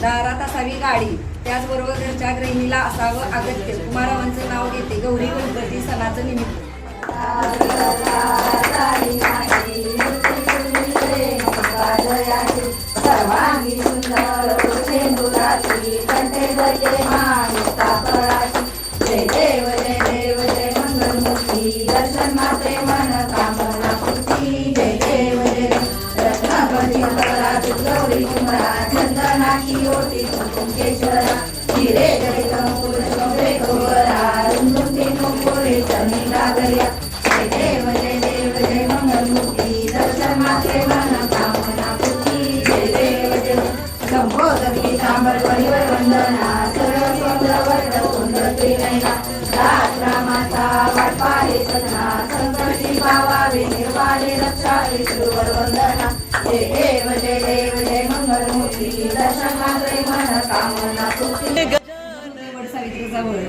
दारा तासावी दारात असावी गाडी त्याचबरोबर घरच्या गृहिणीला असावं अगत्य कुमारावांचं नाव घेते गौरी गणपती सणाचं निमित्त गौरी सुंदर शेंदुराची कंठे जय जय देव जय देव जय मंगलमूर्ती दर्शन मात्रे मन चमी लागल्या जय देव जय देव जय मंगलमूर्ती दर्शन मात्रे मन कामना पूर्ती जय देव जय संबोधकी सांबर परिवर वंदना सर्व सुंदर वर्ग सुंदर त्रिनयना दास रामाचा वाटपाले सदना संकटी पावावे निर्वाले रक्षावे श्रीवर वंदना जय देव जय देव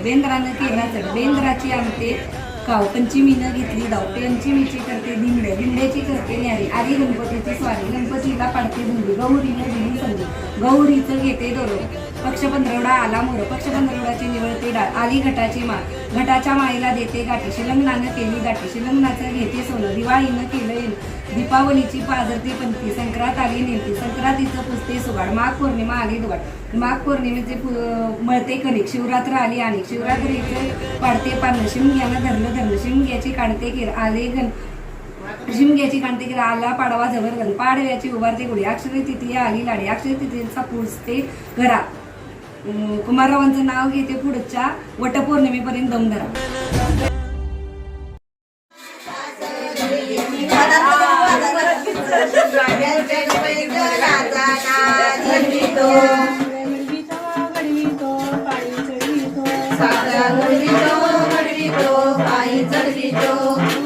बेंद्रानं केला चढ बेंद्राची आमते काव. पंचमीनं घेतली धाव पंचमीची करते धिंगडे. धिंड्याची करते न्यारी. आली गणपतीची स्वारी. गणपतीला पाडते धुंडी गौरीनं दिली संधी. गौरीचं घेते दोरो पक्ष पंधरवडा आला मोर. पक्ष पंधरवडाची निवळते डाळ. आली घटाची माळ. घटाच्या माळीला देते गाठी. शिलंगणानं केली गाठी शिलंगणाचं घेते सोनं. दिवाळीनं केलं दीपावलीची पाजरती पंथी संक्रांत आली नेमती संक्रांतीचं पुसते सुगाड. माघ पौर्णिमा आली दुगाड. माघ पौर्णिमेचे पु- मळते कणिक. शिवरात्र आली आणि शिवरात्रीचे पाडते पानं. शिमग्यानं धरलं धरलं. शिमग्याची काढते किर आले गण शिमग्याची कांती किर आला पाडवा जबरदन पाडव्याची उभारते गुढी. अक्षय तिथी आली लाडी. अक्षय तिथीचा पुसते घरा. कुमाररावांचं नाव घेते पुढच्या वटपौर्णिमेपर्यंत दमदरा Thank you.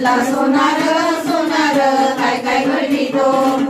तिथला सोनार सोनार काय काय घडली तो?